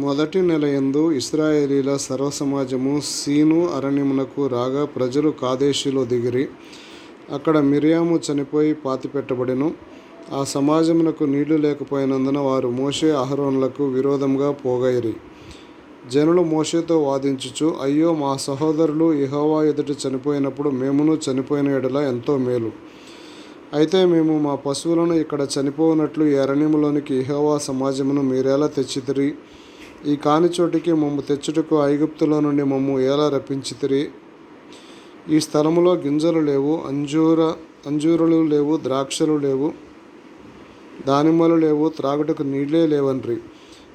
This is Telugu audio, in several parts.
మొదటి నెల యందు ఇశ్రాయేలీల సర్వసమాజము సీను అరణ్యమునకు రాగా ప్రజలు కాదేషులో దిగిరి. అక్కడ మిరియాము చనిపోయి పాతిపెట్టబడెను ఆ సమాజమునకు నీళ్ళు లేకపోయినందున వారు మోషే అహరోన్లకు విరోధంగా పోగైరి. జనులు మోషేతో వాదించుచు అయ్యో మా సహోదరులు ఇహోవా ఎదుట చనిపోయినప్పుడు మేమును చనిపోయిన ఎడల ఎంతో మేలు. అయితే మేము మా పశువులను ఇక్కడ చనిపోనట్లు ఈ అరణ్యములోనికి ఇహోవా సమాజమును మీరెలా తెచ్చితిరి? ఈ కాని చోటికి మమ్ము తెచ్చుటకు ఐగుప్తులో నుండి మమ్ము ఎలా రప్పించితిరి? ఈ స్థలములో గింజలు లేవు అంజూర అంజూరులు లేవు ద్రాక్షలు లేవు దానిమ్మలు లేవు త్రాగుటకు నీళ్ళే లేవన్రి.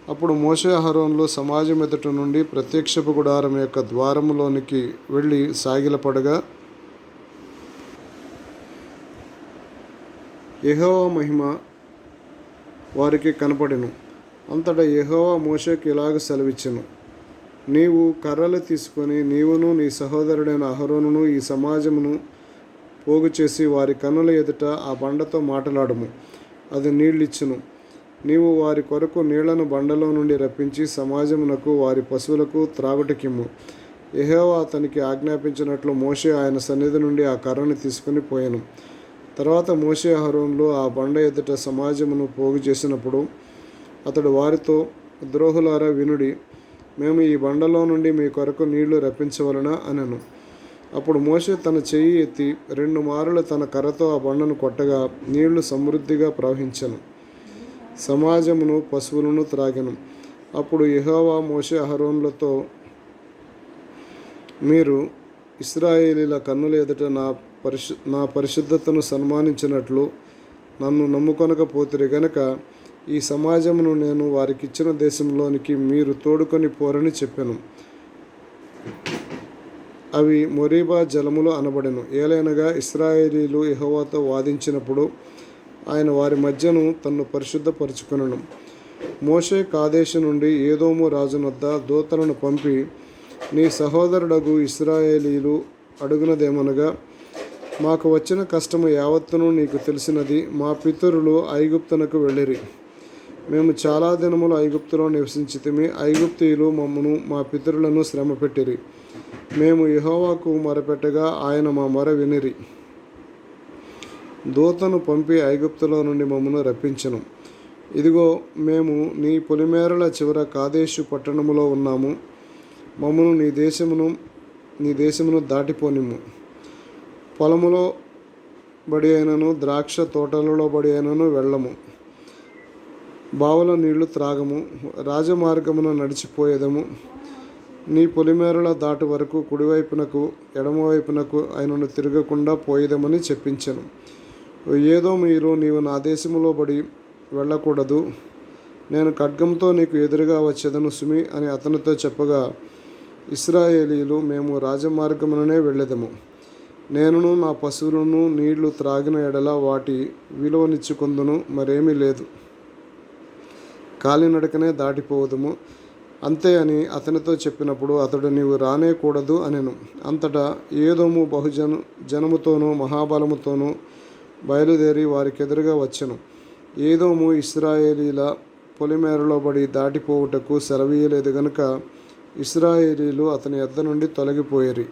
అప్పుడు మోషే అహరోన్లు సమాజం ఎదుట నుండి ప్రత్యక్షపు గుడారం యొక్క ద్వారములోనికి వెళ్ళి సాగిలపడగా యెహోవా మహిమ వారికి కనపడెను. అంతటా యహోవా మోషేకి ఇలాగ సెలవిచ్చెను. నీవు కర్రలు తీసుకొని నీవును నీ సహోదరుడైన అహరోనును ఈ సమాజమును పోగు చేసి వారి కన్నుల ఎదుట ఆ బండతో మాట్లాడము. అది నీళ్ళిచ్చును. నీవు వారి కొరకు నీళ్ళను బండలో నుండి రప్పించి సమాజమునకు వారి పశువులకు త్రాగుటకిమ్ము. ఎహోవా అతనికి ఆజ్ఞాపించినట్లు మోషే ఆయన సన్నిధి నుండి ఆ కర్రను తీసుకుని పోయాను. తర్వాత మోషే అహరోన్లు ఆ బండ ఎదుట సమాజమును పోగు చేసినప్పుడు అతడు వారితో ద్రోహులారా వినుడి మేము ఈ బండలో నుండి మీ కొరకు నీళ్ళు రప్పించవలన? అనను. అప్పుడు మోషే తన చెయ్యి ఎత్తి రెండు మారులు తన కర్రతో ఆ బండను కొట్టగా నీళ్ళు సమృద్ధిగా ప్రవహించను. సమాజమును పశువులను త్రాగను. అప్పుడు యహోవా మోషే అహరోన్లతో మీరు ఇస్రాయేలీల కన్నుల ఎదుట నా పరిశు నా పరిశుద్ధతను సన్మానించినట్లు నన్ను నమ్ముకొనకపోతిరి గనక ఈ సమాజమును నేను వారికిచ్చిన దేశంలోనికి మీరు తోడుకొని పోరని చెప్పాను. అవి మొరీబా జలములు అనబడెను. ఏలైనగా ఇస్రాయేలీలు యెహోవాతో వాదించినప్పుడు ఆయన వారి మధ్యను తన్ను పరిశుద్ధపరచుకునను. మోషే కాదేశ నుండి ఏదోము రాజునొద్ద దూతలను పంపి నీ సహోదరుడగు ఇస్రాయేలీలు అడుగునదేమనగా మాకు వచ్చిన కష్టము యావత్తును నీకు తెలిసినది. మా పితరులు ఐగుప్తునకు వెళ్ళిరి. మేము చాలా దినములు ఐగుప్తులో నివసించితిమి ఐగుప్తీయులు మమ్మను మా పితరులను శ్రమ పెట్టిరి. మేము యహోవాకు మొరపెట్టగా ఆయన మా మొర వినిరి. దూతను పంపి ఐగుప్తులో నుండి మమ్మను రప్పించను. ఇదిగో మేము నీ పొలిమేరల చివర కాదేశు పట్టణములో ఉన్నాము. మమ్మను నీ దేశమును నీ దేశమును దాటిపోనిము పొలములో బడి అయినను ద్రాక్ష తోటలలో బడి అయినను వెళ్ళము. బావుల నీళ్ళు త్రాగము రాజమార్గమున నడిచిపోయేదము. నీ పొలిమేరల దాటి వరకు కుడివైపునకు ఎడమవైపునకు ఆయనను తిరగకుండా పోయేదమని చెప్పించను. ఏదో మీరు నీవు నా దేశములో బడి వెళ్ళకూడదు. నేను ఖడ్గంతో నీకు ఎదురుగా వచ్చేదను సుమి అని అతనితో చెప్పగా ఇస్రాయేలీలు మేము రాజమార్గముననే వెళ్ళేదము. నేనును నా పశువులను నీళ్ళు త్రాగిన ఎడల వాటి విలువనిచ్చుకుందును మరేమీ లేదు. కాలినడకనే దాటిపోవదుము అంతే అని అతనితో చెప్పినప్పుడు అతడు నీవు రానేకూడదు అనెను. అంతటా ఏదోము బహుజన జనముతోనూ మహాబలముతోనూ బయలుదేరి వారికి ఎదురుగా వచ్చెను. ఏదోము ఇస్రాయేలీల పొలిమేరలో పడి దాటిపోవుటకు సెలవీయలేదు గనుక ఇస్రాయేలీలు అతని ఎద్ద నుండి తొలగిపోయేరి.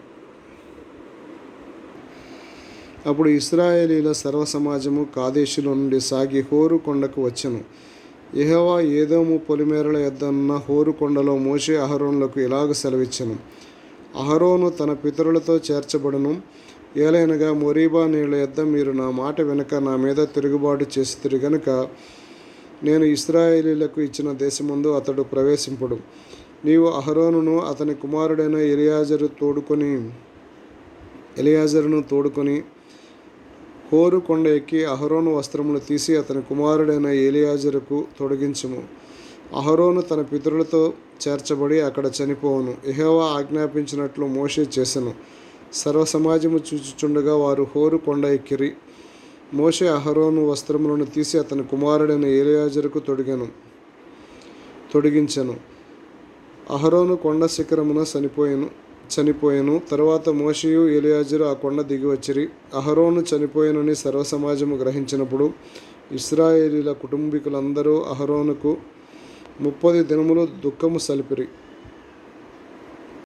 అప్పుడు ఇస్రాయేలీల సర్వసమాజము కాదేశుల నుండి సాగి హోరు కొండకు వచ్చెను. యెహోవా ఏదోము పొలిమేరల యొద్దన్న హోరు కొండలో మోషే అహరోన్లకు ఇలాగ సెలవిచ్చను. అహరోను తన పితరులతో చేర్చబడను. ఏలైనగా మొరీబా నీళ్ళ యొద్ద మీరు నా మాట వెనుక నా మీద తిరుగుబాటు చేసి గనుక నేను ఇస్రాయేలీలకు ఇచ్చిన దేశమందు అతడు ప్రవేశింపడు. నీవు అహరోనును అతని కుమారుడైన ఎలియాజరు తోడుకొని ఎలియాజరును తోడుకొని హోరు కొండ ఎక్కి అహరోను వస్త్రములు తీసి అతని కుమారుడైన ఏలియాజరుకు తొడిగించుము. అహరోను తన పితరులతో చేర్చబడి అక్కడ చనిపోవును. ఎహోవా ఆజ్ఞాపించినట్లు మోషే చేసెను. సర్వసమాజము చూచుచుండగా వారు హోరు కొండ ఎక్కిరి. మోషే అహరోను వస్త్రములను తీసి అతని కుమారుడైన ఏలియాజరుకు తొడిగను తొడిగించెను. అహరోను కొండ శిఖరమున చనిపోయాను. చనిపోయెను. తర్వాత మోషియు ఎలియాజరు ఆ కొండ దిగి వచ్చిరి. అహరోను చనిపోయెనని సర్వసమాజము గ్రహించినప్పుడు ఇస్రాయేలీల కుటుంబీకులందరూ అహరోనుకు ముప్పది దినములు దుఃఖము సలిపిరి.